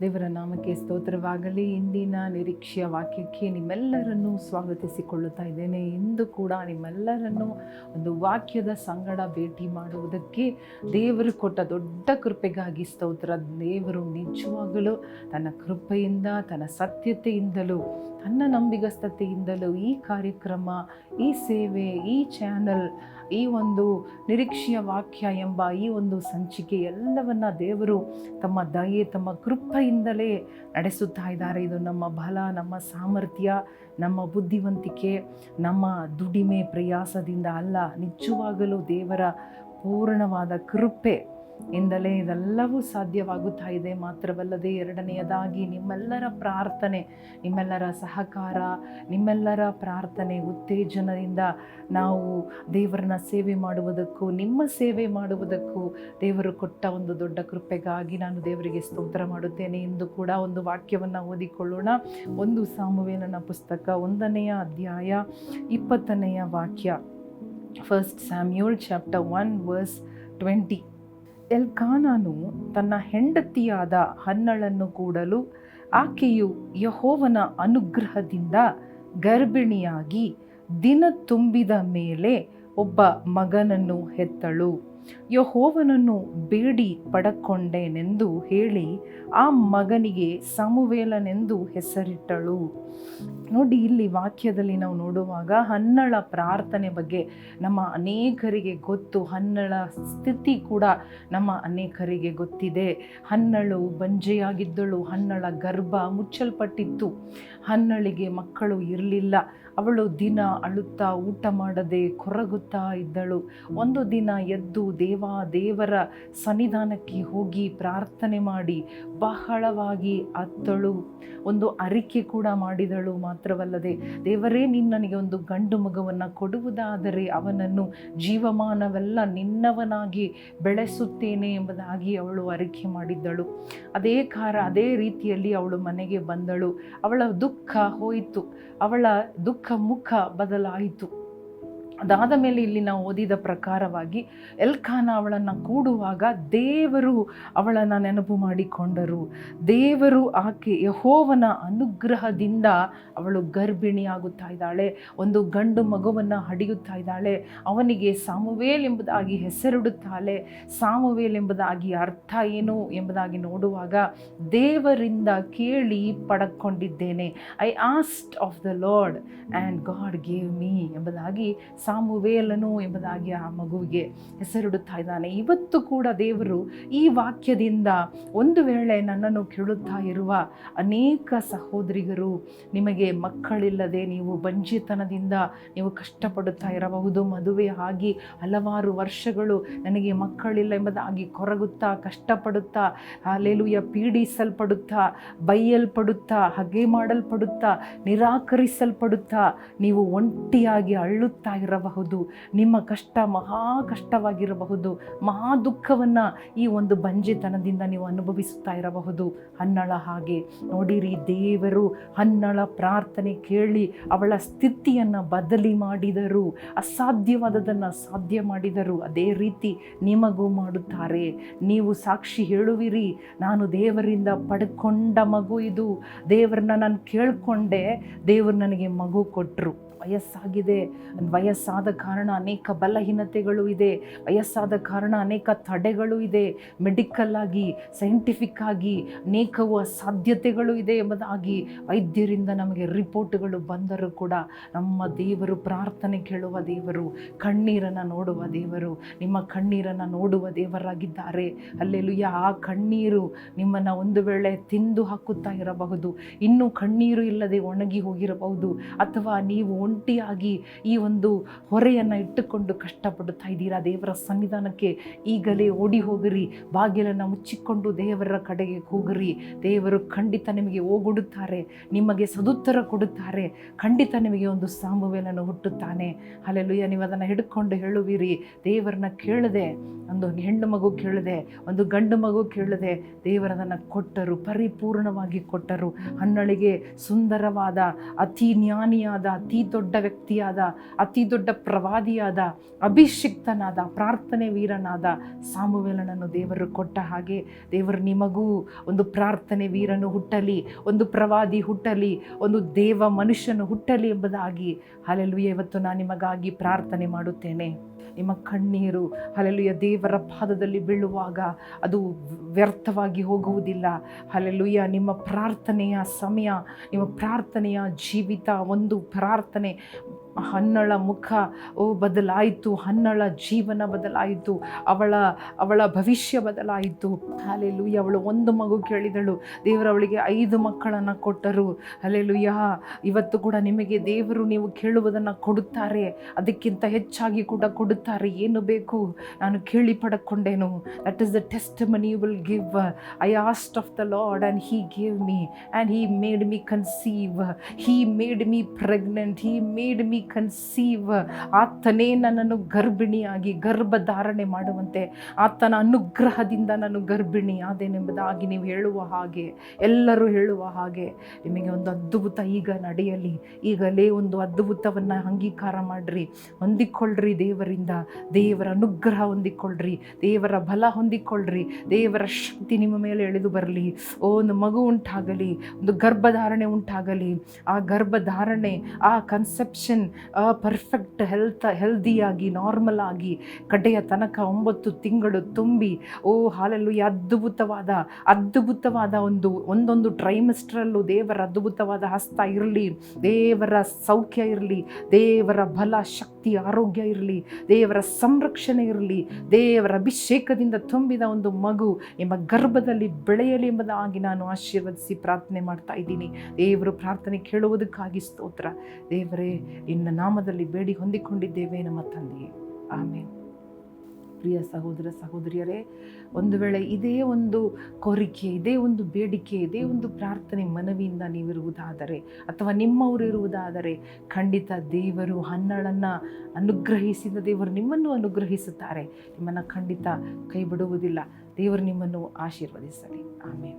ದೇವರ ನಾಮಕ್ಕೆ ಸ್ತೋತ್ರವಾಗಲಿ. ಇಂದಿನ ನಿರೀಕ್ಷೆಯ ವಾಕ್ಯಕ್ಕೆ ನಿಮ್ಮೆಲ್ಲರನ್ನೂ ಸ್ವಾಗತಿಸಿಕೊಳ್ಳುತ್ತಾ ಇದ್ದೇನೆ. ಇಂದು ಕೂಡ ನಿಮ್ಮೆಲ್ಲರನ್ನು ಒಂದು ವಾಕ್ಯದ ಸಂಗಡ ಭೇಟಿ ಮಾಡುವುದಕ್ಕೆ ದೇವರು ಕೊಟ್ಟ ದೊಡ್ಡ ಕೃಪೆಗಾಗಿ ಸ್ತೋತ್ರ. ದೇವರು ನಿಜವಾಗಲೂ ತನ್ನ ಕೃಪೆಯಿಂದ, ತನ್ನ ಸತ್ಯತೆಯಿಂದಲೂ ತನ್ನ ನಂಬಿಗಸ್ತತೆಯಿಂದಲೂ ಈ ಕಾರ್ಯಕ್ರಮ, ಈ ಸೇವೆ, ಈ ಚಾನಲ್, ಈ ಒಂದು ನಿರೀಕ್ಷೆಯ ವಾಕ್ಯ ಎಂಬ ಈ ಒಂದು ಸಂಚಿಕೆ ಎಲ್ಲವನ್ನ ದೇವರು ತಮ್ಮ ದಯೆ, ತಮ್ಮ ಕೃಪೆಯಿಂದಲೇ ನಡೆಸುತ್ತಾ ಇದ್ದಾರೆ. ಇದು ನಮ್ಮ ಬಲ, ನಮ್ಮ ಸಾಮರ್ಥ್ಯ, ನಮ್ಮ ಬುದ್ಧಿವಂತಿಕೆ, ನಮ್ಮ ದುಡಿಮೆ ಪ್ರಯಾಸದಿಂದ ಅಲ್ಲ, ನಿಜವಾಗಲೂ ದೇವರ ಪೂರ್ಣವಾದ ಕೃಪೆ. ಇಂದಲೇ ಇದೆಲ್ಲವೂ ಸಾಧ್ಯವಾಗುತ್ತಾ ಇದೆ. ಮಾತ್ರವಲ್ಲದೆ ಎರಡನೆಯದಾಗಿ ನಿಮ್ಮೆಲ್ಲರ ಪ್ರಾರ್ಥನೆ, ನಿಮ್ಮೆಲ್ಲರ ಸಹಕಾರ, ನಿಮ್ಮೆಲ್ಲರ ಪ್ರಾರ್ಥನೆ ಉತ್ತೇಜನದಿಂದ ನಾವು ದೇವರನ್ನ ಸೇವೆ ಮಾಡುವುದಕ್ಕೂ, ನಿಮ್ಮ ಸೇವೆ ಮಾಡುವುದಕ್ಕೂ ದೇವರು ಕೊಟ್ಟ ಒಂದು ದೊಡ್ಡ ಕೃಪೆಗಾಗಿ ನಾನು ದೇವರಿಗೆ ಸ್ತೋತ್ರ ಮಾಡುತ್ತೇನೆ ಎಂದು ಕೂಡ ಒಂದು ವಾಕ್ಯವನ್ನು ಓದಿಕೊಳ್ಳೋಣ. ಒಂದು ಸಾಮುವೇನನ ಪುಸ್ತಕ, ಒಂದನೆಯ ಅಧ್ಯಾಯ, ಇಪ್ಪತ್ತನೆಯ ವಾಕ್ಯ. First Samuel chapter one verse twenty ಎಲ್ಕಾನಾನು ತನ್ನ ಹೆಂಡತಿಯಾದ ಹನ್ನಳನ್ನು ಕೂಡಲು ಆಕೆಯು ಯಹೋವನ ಅನುಗ್ರಹದಿಂದ ಗರ್ಭಿಣಿಯಾಗಿ ದಿನ ತುಂಬಿದ ಮೇಲೆ ಒಬ್ಬ ಮಗನನ್ನು ಹೆತ್ತಳು. ಯಹೋವನನ್ನು ಬೇಡಿ ಪಡಕೊಂಡೇನೆಂದು ಹೇಳಿ ಆ ಮಗನಿಗೆ ಸಮುವೇಲನೆಂದು ಹೆಸರಿಟ್ಟಳು. ನೋಡಿ, ಇಲ್ಲಿ ವಾಕ್ಯದಲ್ಲಿ ನಾವು ನೋಡುವಾಗ ಹನ್ನಳ ಪ್ರಾರ್ಥನೆ ಬಗ್ಗೆ ನಮ್ಮ ಅನೇಕರಿಗೆ ಗೊತ್ತು. ಹನ್ನಳ ಸ್ಥಿತಿ ಕೂಡ ನಮ್ಮ ಅನೇಕರಿಗೆ ಗೊತ್ತಿದೆ. ಹನ್ನಳು ಬಂಜೆಯಾಗಿದ್ದಳು, ಹನ್ನಳ ಗರ್ಭ ಮುಚ್ಚಲ್ಪಟ್ಟಿತ್ತು. ಹನ್ನಳಿಗೆ ಮಕ್ಕಳು ಇರಲಿಲ್ಲ. ಅವಳು ದಿನ ಅಳುತ್ತಾ ಊಟ ಮಾಡದೆ ಕೊರಗುತ್ತಾ ಇದ್ದಳು. ಒಂದು ದಿನ ಎದ್ದು ದೇವ ದೇವರ ಸನ್ನಿಧಾನಕ್ಕೆ ಹೋಗಿ ಪ್ರಾರ್ಥನೆ ಮಾಡಿ ಬಹಳವಾಗಿ ಅತ್ತಳು. ಒಂದು ಅರಿಕೆ ಕೂಡ ಮಾಡಿದಳು ಮಾತ್ರವಲ್ಲದೆ, ದೇವರೇ ನಿನ್ನನಿಗೆ ಒಂದು ಗಂಡು ಮಗವನ್ನು ಕೊಡುವುದಾದರೆ ಅವನನ್ನು ಜೀವಮಾನವೆಲ್ಲ ನಿನ್ನವನಾಗಿ ಬೆಳೆಸುತ್ತೇನೆ ಎಂಬುದಾಗಿ ಅವಳು ಅರಿಕೆ ಮಾಡಿದ್ದಳು. ಅದೇ ಕಾರ ಅದೇ ರೀತಿಯಲ್ಲಿ ಅವಳು ಮನೆಗೆ ಬಂದಳು. ಅವಳ ದುಃಖ ಹೋಯಿತು. ಅವಳ ದುಃಖ ಮುಖ ಮುಖ ಬದಲಾಯಿತು. ಅದಾದ ಮೇಲೆ ಇಲ್ಲಿ ನಾವು ಓದಿದ ಪ್ರಕಾರವಾಗಿ ಎಲ್ಖಾನ ಅವಳನ್ನು ಕೂಡುವಾಗ ದೇವರು ಅವಳನ್ನು ನೆನಪು ಮಾಡಿಕೊಂಡರು. ದೇವರು ಆಕೆ ಯಹೋವನ ಅನುಗ್ರಹದಿಂದ ಅವಳು ಗರ್ಭಿಣಿಯಾಗುತ್ತಾ ಇದ್ದಾಳೆ. ಒಂದು ಗಂಡು ಮಗುವನ್ನು ಹಡಿಯುತ್ತಾ ಇದ್ದಾಳೆ. ಅವನಿಗೆ ಸಾಮುವೇಲ್ ಎಂಬುದಾಗಿ ಹೆಸರಿಡುತ್ತಾಳೆ. ಸಾಮುವೇಲ್ ಎಂಬುದಾಗಿ ಅರ್ಥ ಏನು ಎಂಬುದಾಗಿ ನೋಡುವಾಗ ದೇವರಿಂದ ಕೇಳಿ ಪಡಕೊಂಡಿದ್ದೇನೆ. I asked of the Lord and God gave me ಎಂಬುದಾಗಿ ಸಾಮುವೇಲನು ಎಂಬುದಾಗಿ ಆ ಮಗುವಿಗೆ ಹೆಸರಿಡುತ್ತಾ ಇದ್ದಾನೆ. ಇವತ್ತು ಕೂಡ ದೇವರು ಈ ವಾಕ್ಯದಿಂದ ಒಂದು ವೇಳೆ ನನ್ನನ್ನು ಕೇಳುತ್ತಾ ಇರುವ ಅನೇಕ ಸಹೋದರಿಗರು, ನಿಮಗೆ ಮಕ್ಕಳಿಲ್ಲದೆ ನೀವು ಬಂಜಿತನದಿಂದ ನೀವು ಕಷ್ಟಪಡುತ್ತಾ ಇರಬಹುದು. ಮದುವೆ ಆಗಿ ಹಲವಾರು ವರ್ಷಗಳು ನನಗೆ ಮಕ್ಕಳಿಲ್ಲ ಎಂಬುದಾಗಿ ಕೊರಗುತ್ತಾ, ಕಷ್ಟಪಡುತ್ತಾ ಅಲೆಲುಯ ಪೀಡಿಸಲ್ಪಡುತ್ತಾ, ಬೈಯಲ್ಪಡುತ್ತಾ, ಹಗೆ ಮಾಡಲ್ಪಡುತ್ತಾ, ನಿರಾಕರಿಸಲ್ಪಡುತ್ತಾ, ನೀವು ಒಂಟಿಯಾಗಿ ಅಳ್ಳುತ್ತಾ ಇರಬಹುದು. ನಿಮ್ಮ ಕಷ್ಟ ಮಹಾ ಕಷ್ಟವಾಗಿರಬಹುದು. ಮಹಾ ದುಃಖವನ್ನು ಈ ಒಂದು ಬಂಜೆತನದಿಂದ ನೀವು ಅನುಭವಿಸುತ್ತಾ ಇರಬಹುದು. ಹನ್ನಳ ಹಾಗೆ. ನೋಡಿರಿ, ದೇವರು ಹನ್ನಳ ಪ್ರಾರ್ಥನೆ ಕೇಳಿ ಅವಳ ಸ್ಥಿತಿಯನ್ನು ಬದಲಿ ಮಾಡಿದರು. ಅಸಾಧ್ಯವಾದದನ್ನು ಸಾಧ್ಯ ಮಾಡಿದರು. ಅದೇ ರೀತಿ ನಿಮಗೂ ಮಾಡುತ್ತಾರೆ. ನೀವು ಸಾಕ್ಷಿ ಹೇಳುವಿರಿ, ನಾನು ದೇವರಿಂದ ಪಡ್ಕೊಂಡ ಮಗು ಇದು. ದೇವರನ್ನ ನಾನು ಕೇಳಿಕೊಂಡೆ, ದೇವರು ನನಗೆ ಮಗು ಕೊಟ್ಟರು ವಯಸ್ಸಾಗಿದೆ. ವಯಸ್ಸಾದ ಕಾರಣ ಅನೇಕ ಬಲಹೀನತೆಗಳು ಇದೆ. ವಯಸ್ಸಾದ ಕಾರಣ ಅನೇಕ ತಡೆಗಳು ಇದೆ. ಮೆಡಿಕಲ್ ಆಗಿ, ಸೈಂಟಿಫಿಕ್ ಆಗಿ ಅನೇಕವು ಅಸಾಧ್ಯತೆಗಳು ಇದೆ ಎಂಬುದಾಗಿ ವೈದ್ಯರಿಂದ ನಮಗೆ ರಿಪೋರ್ಟ್ಗಳು ಬಂದರೂ ಕೂಡ ನಮ್ಮ ದೇವರು ಪ್ರಾರ್ಥನೆ ಕೇಳುವ ದೇವರು, ಕಣ್ಣೀರನ್ನು ನೋಡುವ ದೇವರು, ನಿಮ್ಮ ಕಣ್ಣೀರನ್ನು ನೋಡುವ ದೇವರಾಗಿದ್ದಾರೆ. ಅಲ್ಲೆಲುಯ್ಯ ಆ ಕಣ್ಣೀರು ನಿಮ್ಮನ್ನು ಒಂದು ವೇಳೆ ತಿಂದು ಹಾಕುತ್ತಾ ಇರಬಹುದು. ಇನ್ನೂ ಕಣ್ಣೀರು ಇಲ್ಲದೆ ಒಣಗಿ ಹೋಗಿರಬಹುದು. ಅಥವಾ ನೀವು ಒಂಟಿಯಾಗಿ ಈ ಒಂದು ಹೊರೆಯನ್ನು ಇಟ್ಟುಕೊಂಡು ಕಷ್ಟಪಡುತ್ತಾ ಇದ್ದೀರಾ? ದೇವರ ಸನ್ನಿಧಾನಕ್ಕೆ ಈಗಲೇ ಓಡಿ ಹೋಗಿರಿ. ಬಾಗಿಲನ್ನು ಮುಚ್ಚಿಕೊಂಡು ದೇವರ ಕಡೆಗೆ ಹೋಗಿರಿ ದೇವರು ಖಂಡಿತ ನಿಮಗೆ ಓಗೊಡುತ್ತಾರೆ, ನಿಮಗೆ ಸದುತ್ತರ ಕೊಡುತ್ತಾರೆ, ಖಂಡಿತ ನಿಮಗೆ ಒಂದು ಸಾಂಬುವೇಲನ್ನು ಹುಟ್ಟುತ್ತಾನೆ. ಅಲ್ಲೆಲ್ಲುಯ್ಯ ನೀವು ಅದನ್ನು ಹಿಡ್ಕೊಂಡು ಹೇಳುವಿರಿ. ದೇವರನ್ನ ಕೇಳದೆ, ಒಂದು ಹೆಣ್ಣು ಮಗು ಕೇಳದೆ, ಒಂದು ಗಂಡು ಮಗು ಕೇಳದೆ ದೇವರದನ್ನು ಕೊಟ್ಟರು, ಪರಿಪೂರ್ಣವಾಗಿ ಕೊಟ್ಟರು. ಹನ್ನಳಿಗೆ ಸುಂದರವಾದ, ಅತಿ ಜ್ಞಾನಿಯಾದ, ಅತಿ ದೊಡ್ಡ ದೊಡ್ಡ ವ್ಯಕ್ತಿಯಾದ, ಅತಿ ದೊಡ್ಡ ಪ್ರವಾದಿಯಾದ, ಅಭಿಷಿಕ್ತನಾದ, ಪ್ರಾರ್ಥನೆ ವೀರನಾದ ಸಾಮುವೇಲನನ್ನು ದೇವರು ಕೊಟ್ಟ ಹಾಗೆ ದೇವರು ನಿಮಗೂ ಒಂದು ಪ್ರಾರ್ಥನೆ ವೀರನು ಹುಟ್ಟಲಿ, ಒಂದು ಪ್ರವಾದಿ ಹುಟ್ಟಲಿ, ಒಂದು ದೇವ ಮನುಷ್ಯನು ಹುಟ್ಟಲಿ ಎಂಬುದಾಗಿ. ಹಾಲೆಲ್ಲೂ ಇವತ್ತು ನಾನು ನಿಮಗಾಗಿ ಪ್ರಾರ್ಥನೆ ಮಾಡುತ್ತೇನೆ. ನಿಮ್ಮ ಕಣ್ಣೀರು ಹಲಲುಯ ದೇವರ ಪಾದದಲ್ಲಿ ಬೀಳುವಾಗ ಅದು ವ್ಯರ್ಥವಾಗಿ ಹೋಗುವುದಿಲ್ಲ. ಹಲಲುಯ ನಿಮ್ಮ ಪ್ರಾರ್ಥನೆಯ ಸಮಯ, ನಿಮ್ಮ ಪ್ರಾರ್ಥನೆಯ ಜೀವಿತ, ಒಂದು ಪ್ರಾರ್ಥನೆ ಹನ್ನಳ ಮುಖ, ಓ, ಬದಲಾಯಿತು ಹನ್ನಳ ಜೀವನ ಬದಲಾಯಿತು, ಅವಳ ಅವಳ ಭವಿಷ್ಯ ಬದಲಾಯಿತು. ಅಲೆಲುಯ್ಯ ಅವಳು ಒಂದು ಮಗು ಕೇಳಿದಳು. ದೇವರು ಅವಳಿಗೆ ಐದು ಮಕ್ಕಳನ್ನು ಕೊಟ್ಟರು. ಅಲೆಲುಯ್ಯ ಇವತ್ತು ಕೂಡ ನಿಮಗೆ ದೇವರು ನೀವು ಕೇಳುವುದನ್ನು ಕೊಡುತ್ತಾರೆ. ಅದಕ್ಕಿಂತ ಹೆಚ್ಚಾಗಿ ಕೂಡ ಕೊಡುತ್ತಾರೆ. ಏನು ಬೇಕು? ನಾನು ಕೇಳಿ ಪಡ್ಕೊಂಡೇನು. That is the testimony will give I asked of the Lord and he gave me and he made me conceive he made me pregnant he made me conceive ಆತನೇ ನನ್ನನ್ನು ಗರ್ಭಿಣಿಯಾಗಿ ಗರ್ಭಧಾರಣೆ ಮಾಡುವಂತೆ, ಆತನ ಅನುಗ್ರಹದಿಂದ ನಾನು ಗರ್ಭಿಣಿ ಆದೇನೆಂಬುದಾಗಿ ನೀವು ಹೇಳುವ ಹಾಗೆ, ಎಲ್ಲರೂ ಹೇಳುವ ಹಾಗೆ, ನಿಮಗೆ ಒಂದು ಅದ್ಭುತ ಈಗ ನಡೆಯಲಿ. ಈಗಲೇ ಒಂದು ಅದ್ಭುತವನ್ನು ಅಂಗೀಕಾರ ಮಾಡಿರಿ, ಹೊಂದಿಕೊಳ್ಳ್ರಿ ದೇವರಿಂದ. ದೇವರ ಅನುಗ್ರಹ ಹೊಂದಿಕೊಳ್ಳ್ರಿ, ದೇವರ ಬಲ ಹೊಂದಿಕೊಳ್ಳ್ರಿ, ದೇವರ ಶಕ್ತಿ ನಿಮ್ಮ ಮೇಲೆ ಎಳೆದು ಬರಲಿ. ಓ, ಒಂದು ಮಗು ಉಂಟಾಗಲಿ, ಒಂದು ಗರ್ಭಧಾರಣೆ ಉಂಟಾಗಲಿ. ಆ ಗರ್ಭಧಾರಣೆ, ಆ ಕನ್ಸೆಪ್ಷನ್ ಪರ್ಫೆಕ್ಟ್ ಹೆಲ್ತ್ ಹೆಲ್ದಿಯಾಗಿ ನಾರ್ಮಲ್ ಆಗಿ ಕಡೆಯ ತನಕ ಒಂಬತ್ತು ತಿಂಗಳು ತುಂಬಿ, ಓ ಹಾಲಲ್ಲೂ ಅದ್ಭುತವಾದ ಅದ್ಭುತವಾದ ಒಂದು, ಒಂದೊಂದು ಟ್ರೈಮಿಸ್ಟ್ರಲ್ಲೂ ದೇವರ ಅದ್ಭುತವಾದ ಹಸ್ತ ಇರಲಿ, ದೇವರ ಸೌಖ್ಯ ಇರಲಿ, ದೇವರ ಬಲ ಶಕ್ತಿ ಆರೋಗ್ಯ ಇರಲಿ, ದೇವರ ಸಂರಕ್ಷಣೆ ಇರಲಿ, ದೇವರ ಅಭಿಷೇಕದಿಂದ ತುಂಬಿದ ಒಂದು ಮಗು ಎಂಬ ಗರ್ಭದಲ್ಲಿ ಬೆಳೆಯಲಿ ಎಂಬುದಾಗಿ ನಾನು ಆಶೀರ್ವದಿಸಿ ಪ್ರಾರ್ಥನೆ ಮಾಡ್ತಾ ಇದ್ದೀನಿ. ದೇವರು ಪ್ರಾರ್ಥನೆ ಕೇಳುವುದಕ್ಕಾಗಿ ಸ್ತೋತ್ರ. ದೇವರೇ, ನಿನ್ನ ನಾಮದಲ್ಲಿ ಬೇಡಿ ಹೊಂದಿಕೊಂಡಿದ್ದೇವೆ ನಮ್ಮ ತಂದೆಯೇ. ಆಮೇಲೆ ಪ್ರಿಯ ಸಹೋದರ ಸಹೋದರಿಯರೇ ಒಂದು ವೇಳೆ ಇದೇ ಒಂದು ಕೋರಿಕೆ ಇದೇ ಒಂದು ಬೇಡಿಕೆ ಇದೇ ಒಂದು ಪ್ರಾರ್ಥನೆ ಮನವಿಯಿಂದ ನೀವಿರುವುದಾದರೆ ಅಥವಾ ನಿಮ್ಮವರು ಇರುವುದಾದರೆ ಖಂಡಿತ ದೇವರು ಹನ್ನಳನ್ನು ಅನುಗ್ರಹಿಸಿದ ದೇವರು ನಿಮ್ಮನ್ನು ಅನುಗ್ರಹಿಸುತ್ತಾರೆ. ನಿಮ್ಮನ್ನು ಖಂಡಿತ ಕೈ ಬಿಡುವುದಿಲ್ಲ ದೇವರು ನಿಮ್ಮನ್ನು ಆಶೀರ್ವದಿಸಲಿ. ಆಮೇಲೆ